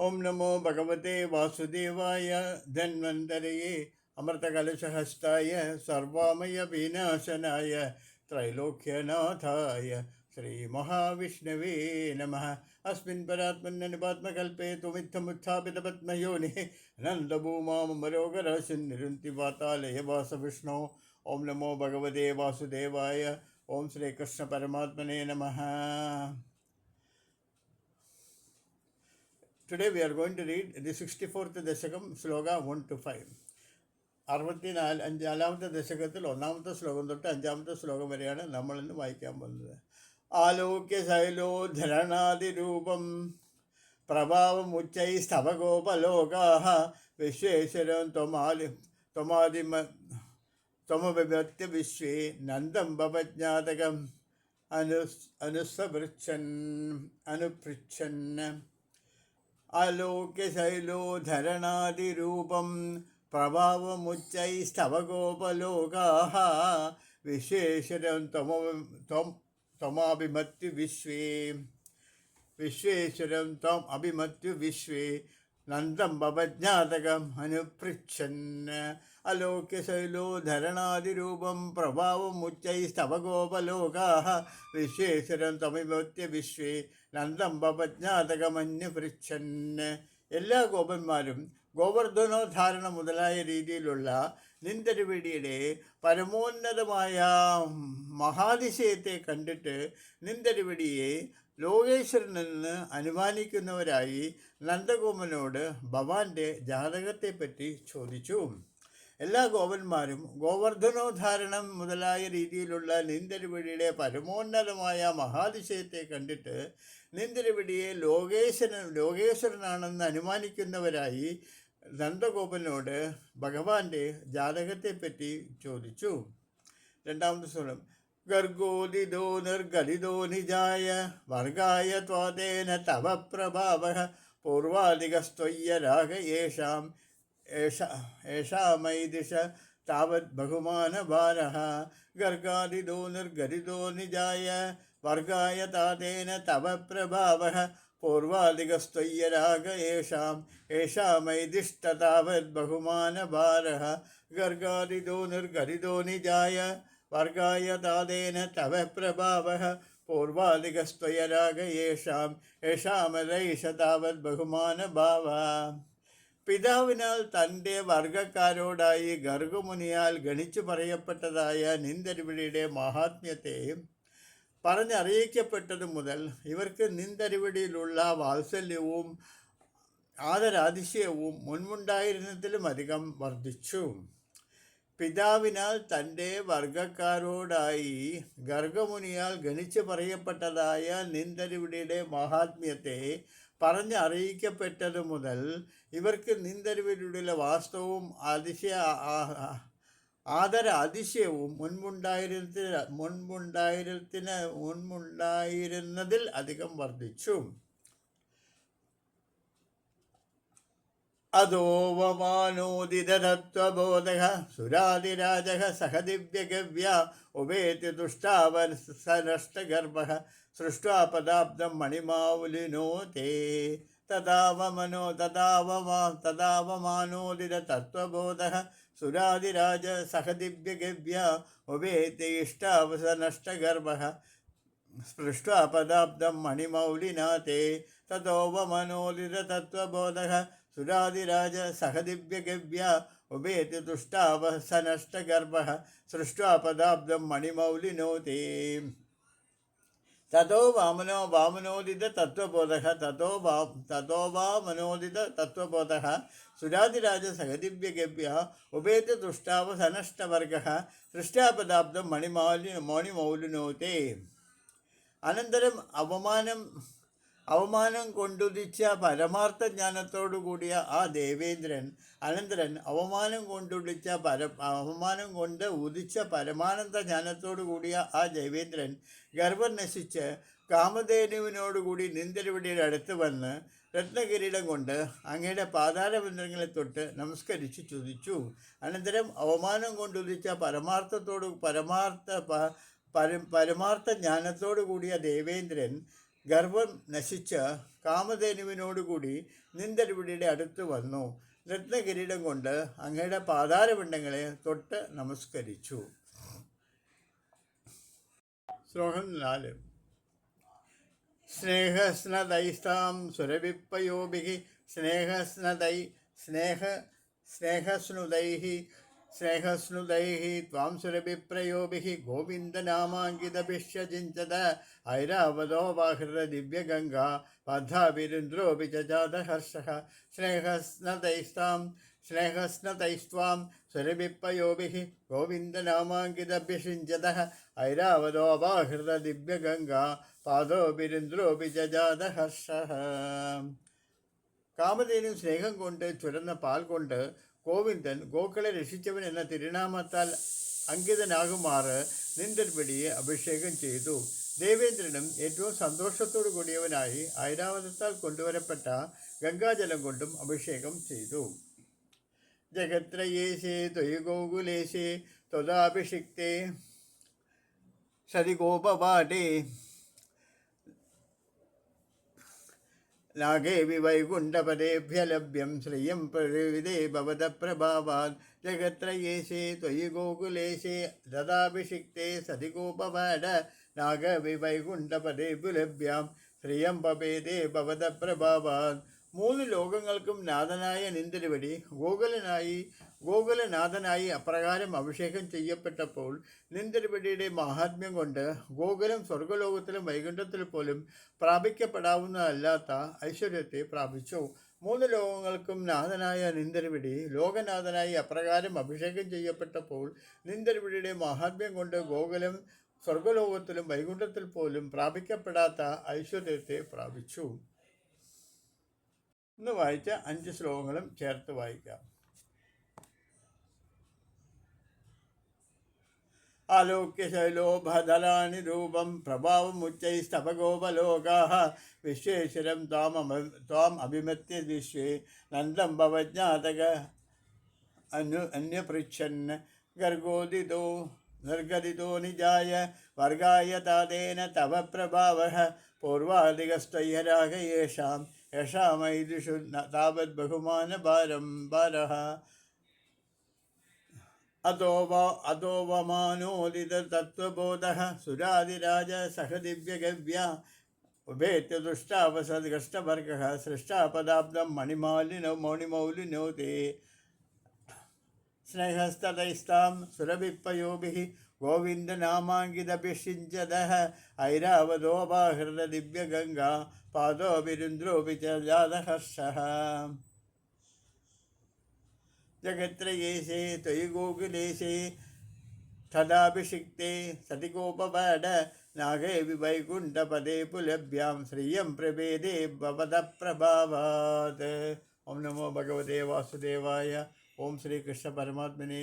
ओम नमो भगवते वासुदेवाय धन्वन्तरये अमृतकलशहस्ताय सर्वामयविनाशनाय त्रैलोक्यनाथाय श्रीमहाविष्णवे नमः। अस्मिन् परात्मन्यनिपात्मकल्पे त्वमित्थमुत्थापितपद्मयोनिः नन्दभूमामरोगरहसिन्निरुन्ति वातालय वासविष्णो ॐ नमो भगवते वासुदेवाय। ॐ श्रीकृष्णपरमात्मने नमः। Today we are going to read the 64th Dasakam Shloka one two five അറുപത്തിനാല് അഞ്ചാലാമത്തെ ദശകത്തിൽ ഒന്നാമത്തെ ശ്ലോകം തൊട്ട് അഞ്ചാമത്തെ ശ്ലോകം വരെയാണ് നമ്മൾ ഇന്ന് വായിക്കാൻ പോകുന്നത്. ആലോക്യ ശൈലോധരണാതിരൂപം പ്രഭാവം ഉച്ചൈ സ്തവകോപലോകാഹ വിശ്വേശ്വരം ത്വമാലി ത്വമാതിമ ത്വമവിഭക്തി വിശ്വേ നന്ദം ഭവജ്ഞാതകം അനു അനുസവൃച്ഛൻ അനുപൃച്ഛൻ. ആലോക്യശൈലോധരണാതിരൂപം പ്രഭാവമുച്ചൈസ്തവഗോപലോകാः വിശ്വേശ്വരം ത്വമ ത്വം ത്വമാഭിമത്യു വിശ്വേ വിശ്വേശ്വരം ത്വം അഭിമത്യു വിശ്വേ നന്ദം ഭവജ്ഞാതകം പ്രഭാവം അലോക്യശൈലോധരണാതിരൂപം സ്തവഗോപലോകാ വിശ്വേശ്വരം ത്വമിമത്യ വിശ്വേ നന്ദം ഭവജ്ഞാതകമന്യപൃച്ഛൻ എല്ലാ ഗോപന്മാരും ഗോവർദ്ധനോദ്ധാരണ മുതലായ രീതിയിലുള്ള നിന്തരുവിടിയുടെ പരമോന്നതമായ മഹാതിശയത്തെ കണ്ടിട്ട് നിന്ദരുവിടിയെ ലോകേശ്വരനിൽ നിന്ന് അനുമാനിക്കുന്നവരായി നന്ദഗോപനോട് ഭവാന്റെ ജാതകത്തെപ്പറ്റി ചോദിച്ചു. എല്ലാ ഗോപന്മാരും ഗോവർദ്ധനോദ്ധാരണം മുതലായ രീതിയിലുള്ള നിന്ദരുവിടിയുടെ പരമോന്നതമായ മഹാതിശയത്തെ കണ്ടിട്ട് നിന്ദരുവിടിയെ ലോകേശ്വരൻ ലോകേശ്വരനാണെന്ന് അനുമാനിക്കുന്നവരായി നന്ദഗോപനോട് ഭഗവാന്റെ ജാതകത്തെപ്പറ്റി ചോദിച്ചു. രണ്ടാമത്തെ സ്വരം ഗർഗോദിതോ നിർഗലിതോ നിജായ വർഗായ ത്വാതേന തവ പ്രഭാവ പൂർവാദികസ്ത്വയ്യ രാഗ യേഷാം ഏഷാമൈദിശ താവത് ബഹുമാനഭാരः. ഗർഗാദിതോ നിർഗരിതോ നിജായ വർഗായ താതേന തവ പ്രഭാവः പൂർവാദികസ്ത്വയ്യ രാഗ യേഷാം ഏഷാമൈദിഷ്ട താവത് ബഹുമാനഭാരः. ഗർഗാദിതോ നിർഗരിതോ നിജായ വർഗായ താതേന തവ പ്രഭാവ പൂർവാധികസ്ത്വയരാഗ യേഷാം യേഷാമലൈഷ താവത് ബഹുമാനഭാവ. പിതാവിനാൽ തന്റെ വർഗക്കാരോടായി ഗർഗമുനിയാൽ ഗണിച്ചു പറയപ്പെട്ടതായ നിന്തരുവിടിയുടെ മഹാത്മ്യത്തെയും പറഞ്ഞറിയിക്കപ്പെട്ടതു മുതൽ ഇവർക്ക് നിന്തരുവിടിയിലുള്ള വാത്സല്യവും ആദരാതിശയവും മുൻപുണ്ടായിരുന്നതിലും അധികം വർദ്ധിച്ചു. പിതാവിനാൽ തന്റെ വർഗക്കാരോടായി ഗർഗമുനിയാൽ ഗണിച്ചു പറയപ്പെട്ടതായ നിന്ദരുവിടിയുടെ മഹാത്മ്യത്തെ പറഞ്ഞ് അറിയിക്കപ്പെട്ടത് മുതൽ ഇവർക്ക് നിന്ദരുവിലുള്ള വാസ്തവവും അതിശയ ആദര അതിശയവും മുൻപുണ്ടായിരുന്ന മുൻപുണ്ടായിരുന്നതിന് മുൻപുണ്ടായിരുന്നതിൽ അധികം വർദ്ധിച്ചു. അധോവമാനോദിതതത്വബോധ സുരാതിരാജ സഹ ദിവ്യഗവ്യ ഉഭേതി തുഷ്ടാവൻ സനഷ്ടഗർഭ സൃഷ്ടാ പദാബ്ദം മണിമാവുലിനോ തേ. തദാവമനോ തദാവമാ തദാവമാനോദിത തത്വബോധ സുരാതിരാജ സഹ ദിവ്യഗവ്യ ഉഭേതി ഇഷ്ടാവസനഷ്ടഗർഭ സ്പൃഷ്ടാ പദാബ്ദം മണിമൗലിനാ തേ. തതോവമനോദിത തത്വബോധ സുരാതിരാജ സഹദിവ്യഗവ്യ ഉപേതി തുഷ്ടാവ സനഷ്ടഗർഭ സൃഷ്ടാ പദാബ്ദം മണിമൗലിനോ തേ. തതോ വാമനോ വാമനോദിത തത്വബോധ തതോ വാ തതോ വാമനോദിത തത്വബോധ സുരാതിരാജ സഹദിവ്യഗവ്യ ഉപേത തുഷ്ടാവ സനഷ്ടവർഗ സൃഷ്ടാപദാബ്ദം മണിമൗലി മണിമൗലിനോതേ അനന്തരം അവമാനം അവമാനം കൊണ്ടുദിച്ച പരമാർത്ഥ ജ്ഞാനത്തോടു കൂടിയ ആ ദേവേന്ദ്രൻ അനന്തരൻ അവമാനം കൊണ്ടുദിച്ച പര അവമാനം കൊണ്ട് ഉദിച്ച പരമാനന്ദ ജ്ഞാനത്തോടു കൂടിയ ആ ദേവേന്ദ്രൻ ഗർഭം നശിച്ച് കാമധേനുവിനോടുകൂടി നിന്ദരുവിടിയുടെ അടുത്ത് വന്ന് രത്നകിരീടം കൊണ്ട് അങ്ങയുടെ പാതാരബന്ധങ്ങളെ തൊട്ട് നമസ്കരിച്ച് ചോദിച്ചു അനന്തരം അവമാനം കൊണ്ടുദിച്ച പരമാർത്ഥത്തോട് പരമാർത്ഥ പര പരമാർത്ഥ ജ്ഞാനത്തോടു കൂടിയ ദേവേന്ദ്രൻ ഗർവം നശിച്ച കാമധേനുവിനോടുകൂടി നിന്ദരുപിടിയുടെ അടുത്ത് വന്നു. രത്നകിരീടം കൊണ്ട് അങ്ങയുടെ പാതാരപിണ്ഡങ്ങളെ തൊട്ട് നമസ്കരിച്ചു. ശ്ലോകം നാല്. സ്നേഹസ്നതൈസ്താം സുരവിപ്പയോഭിഹി സ്നേഹസ്നതൈ സ്നേഹ സ്നേഹസ്നുതൈः ശ്രേഹസ്നുതൈ ത്വാം സുരഭിപ്രയോഭിः ഗോവിന്ദനാമാങ്കിതഭിഷ്യചിഞ്ചത ഐരാവതോപാഹൃത ദിവ്യഗംഗാ പദ്ധാവിരുന്ദ്രോപി ചാതഹർഷः സ്നേഹസ്നതൈസ്താം സ്നേഹസ്നതൈസ്ത്വാം സുരഭിപ്പയോഭിः ഗോവിന്ദനാമാങ്കിതഭിഷിഞ്ചതः ഐരാവതോപാഹൃത ദിവ്യഗംഗാ പാദോബിരുന്ദ്രോപി ചാതഹർഷः കാമതേനും സ്നേഹം കൊണ്ട് ചുരന്ന പാൽ കൊണ്ട് ഗോവിന്ദൻ ഗോക്കളെ രക്ഷിച്ചവൻ എന്ന തിരുനാമത്താൽ അങ്കിതനാകുമാറ് നിന്ദർപിടിയെ അഭിഷേകം ചെയ്തു. ദേവേന്ദ്രനും ഏറ്റവും സന്തോഷത്തോടു കൂടിയവനായി ഐരാവതത്താൽ കൊണ്ടുവരപ്പെട്ട ഗംഗാജലം കൊണ്ടും അഭിഷേകം ചെയ്തു. ജഗത്രയേശേ ത്വയി ഗോകുലേശേ ത്വതാഭിഷിക്തേ സരിഗോപവാടേ നാഗേവി नागेऽपि वैकुण्ठपदेभ्यलभ्यं श्रियं प्रविदे भवतः प्रभावात् जगत्त्रयेशे त्वयि गोकुलेशे ददाभिषिक्ते सति गोपवाड नागवि वैकुण्ठपदेभ्युलभ्यां श्रियं भवेदे भवतः प्रभावात् മൂന്ന് ലോകങ്ങൾക്കും നാഥനായ നിന്തിരുവടി ഗോകുലനായി ഗോകുലനാഥനായി അപ്രകാരം അഭിഷേകം ചെയ്യപ്പെട്ടപ്പോൾ നിന്തിരുവടിയുടെ മഹാത്മ്യം കൊണ്ട് ഗോകുലം സ്വർഗലോകത്തിലും വൈകുണ്ഠത്തിൽ പോലും പ്രാപിക്കപ്പെടാവുന്നതല്ലാത്ത ഐശ്വര്യത്തെ പ്രാപിച്ചു. മൂന്ന് ലോകങ്ങൾക്കും നാഥനായ നിന്ദരുവിടി ലോകനാഥനായി അപ്രകാരം അഭിഷേകം ചെയ്യപ്പെട്ടപ്പോൾ നിന്ദരുവിടിയുടെ മഹാത്മ്യം കൊണ്ട് ഗോകുലം സ്വർഗലോകത്തിലും വൈകുണ്ഠത്തിൽ പോലും പ്രാപിക്കപ്പെടാത്ത ഐശ്വര്യത്തെ പ്രാപിച്ചു. ഇന്ന് വായിച്ച അഞ്ച് ശ്ലോകങ്ങളും ചേർത്ത് വായിക്കാം. രൂപം പ്രഭാവമുച്ചൈസ്തപഗോപലോകാः വിശ്വേശ്വരം ത്വാം ത്വാം അഭിമത്യ വിശ്വേ നന്ദം ഭവജ്ഞാതക അനു അന്യപൃച്ഛൻ ഗർഗോദിതോ നിർഗതിതോ നിജായ വർഗായ താതേന തവ പ്രഭാവ പൂർവാദികസ്ത്വയ്യരാഗ യേഷാം യഷാ മൈദിഷു താവത് ബഹുമാന ഭാരം ഭാര അതോ അതോവമാനോദിതത്വബോധ സുരാതിരാജ സഹദിവ്യഗവ്യ ഉഭേത്യ ദുഷ്ടാവസദ്ഘഷ്ടവർഗ സൃഷ്ടാപദാബ്ദം മണിമാലിനോ മൗണിമൗലിനോ തേ. स्नेहस्ततैस्तां सुरभिप्पयोभिः गोविन्दनामाङ्गितभिषिञ्चदः ऐरावदोपाहृतदिव्यगङ्गा पादोऽभिरुन्द्रोऽपि च जातहर्षः जगत्रयेशे त्वयि गोकुलेशे तदाभिषिक्ते सति गोपवाड नागे विवैकुण्ठपदे पुलभ्यां श्रियं प्रभेदे भवदप्रभावात्। ॐ नमो भगवते वासुदेवाय ഓം ശ്രീ കൃഷ്ണ പരമാത്മനേ